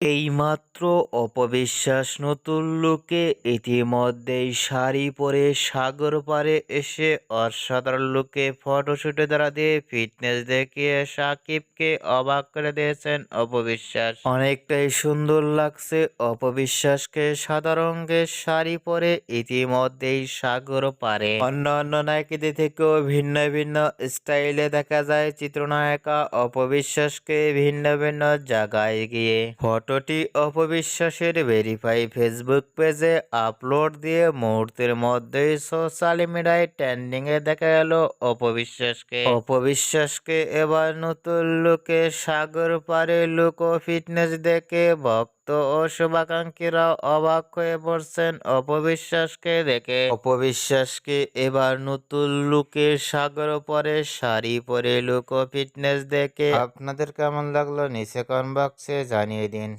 এইমাত্র অপবিশ্বাস নতুন লুকে ইতিমধ্যেই শাড়ি পরে সাগর পাড়ে এসে অসাধারণ লুকে ফটোশুটে দ্বারা দিয়ে ফিটনেস দেখিয়ে সাকিবকে অবাক করে দিয়েছেন অপবিশ্বাস। অনেকটাই সুন্দর লাগছে অপবিশ্বাসকে সাদা রঙের শাড়ি পরে ইতিমধ্যেই সাগর পারে। অন্য অন্য নায়িকাদের থেকেও ভিন্ন ভিন্ন স্টাইলে দেখা যায় চিত্রনায়িকা অপবিশ্বাসকে ভিন্ন ভিন্ন জায়গায় গিয়ে। ফটোটি অপবিশ্বাসের ভেরিফাই ফেসবুক পেজে আপলোড দিয়ে মুহূর্তের মধ্যেই সোশ্যাল মিডিয়ায় ট্রেন্ডিংয়ে দেখা গেল অপবিশ্বাসকে। অপবিশ্বাসকে এবার নতুন লুকে সাগর পারে লুক ফিটনেস দেখে ভক্ত ও শুভাকাঙ্ক্ষীরাও অবাক হয়ে পড়ছেন অপবিশ্বাসকে দেখে। অপবিশ্বাসকে এবার নতুন লুকের সাগর পরে শাড়ি পরে লুকো ফিটনেস দেখে। আপনাদের কেমন লাগল নিচে কমেন্ট বক্সে জানিয়ে দিন।